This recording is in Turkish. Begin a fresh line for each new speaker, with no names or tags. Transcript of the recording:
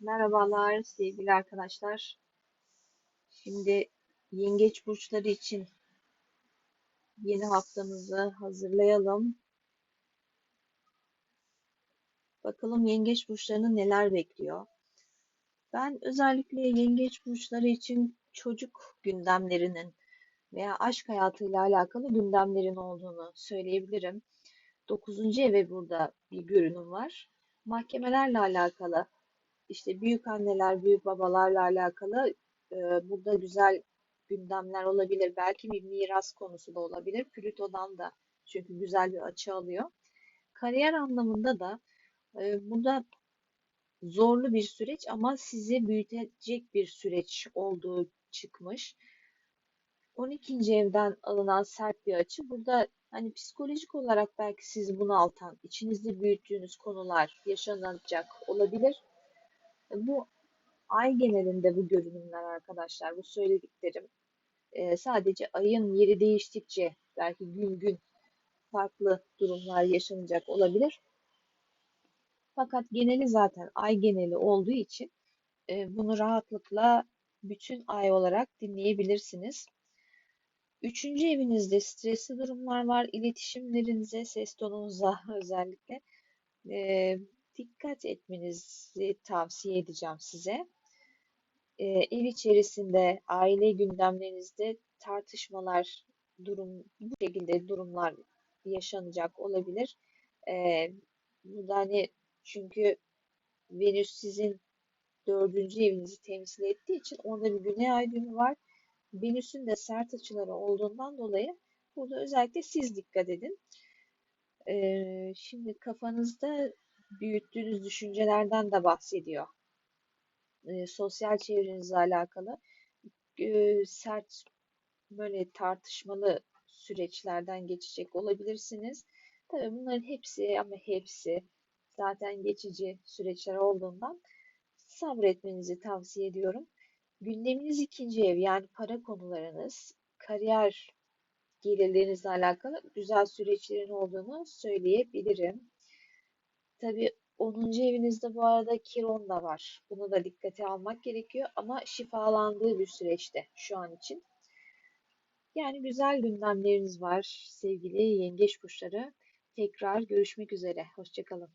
Merhabalar sevgili arkadaşlar. Şimdi yengeç burçları için yeni haftamızı hazırlayalım. Bakalım yengeç burçlarını neler bekliyor. Ben özellikle yengeç burçları için çocuk gündemlerinin veya aşk hayatıyla alakalı gündemlerin olduğunu söyleyebilirim. 9. eve burada bir görünüm var. Mahkemelerle alakalı işte büyük anneler, büyük babalarla alakalı e, burada güzel gündemler olabilir. Belki bir miras konusu da olabilir. Plüto'dan da çünkü güzel bir açı alıyor. Kariyer anlamında da e, burada zorlu bir süreç ama sizi büyütecek bir süreç olduğu çıkmış. 12. evden alınan sert bir açı. Burada hani psikolojik olarak belki sizi bunaltan, içinizde büyüttüğünüz konular yaşanacak olabilir. Bu ay genelinde bu görünümler arkadaşlar, bu söylediklerim e, sadece ayın yeri değiştikçe belki gün gün farklı durumlar yaşanacak olabilir. Fakat geneli zaten ay geneli olduğu için e, bunu rahatlıkla bütün ay olarak dinleyebilirsiniz. Üçüncü evinizde stresli durumlar var. İletişimlerinize, ses tonunuza özellikle e, dikkat etmenizi tavsiye edeceğim size. E, ev içerisinde, aile gündemlerinizde tartışmalar, durum bu şekilde durumlar yaşanacak olabilir. E, bu da hani çünkü Venüs sizin dördüncü evinizi temsil ettiği için orada bir güney ay düğümü var. Venüs'ün de sert açıları olduğundan dolayı burada özellikle siz dikkat edin. Ee, şimdi kafanızda büyüttüğünüz düşüncelerden de bahsediyor. Ee, sosyal çevrenizle alakalı e, sert böyle tartışmalı süreçlerden geçecek olabilirsiniz. Tabii bunların hepsi ama hepsi zaten geçici süreçler olduğundan sabretmenizi tavsiye ediyorum. Gündeminiz ikinci ev yani para konularınız, kariyer gelirlerinizle alakalı güzel süreçlerin olduğunu söyleyebilirim. Tabii 10. evinizde bu arada Kiron da var. Bunu da dikkate almak gerekiyor ama şifalandığı bir süreçte şu an için. Yani güzel gündemleriniz var sevgili yengeç burçları. Tekrar görüşmek üzere. Hoşçakalın.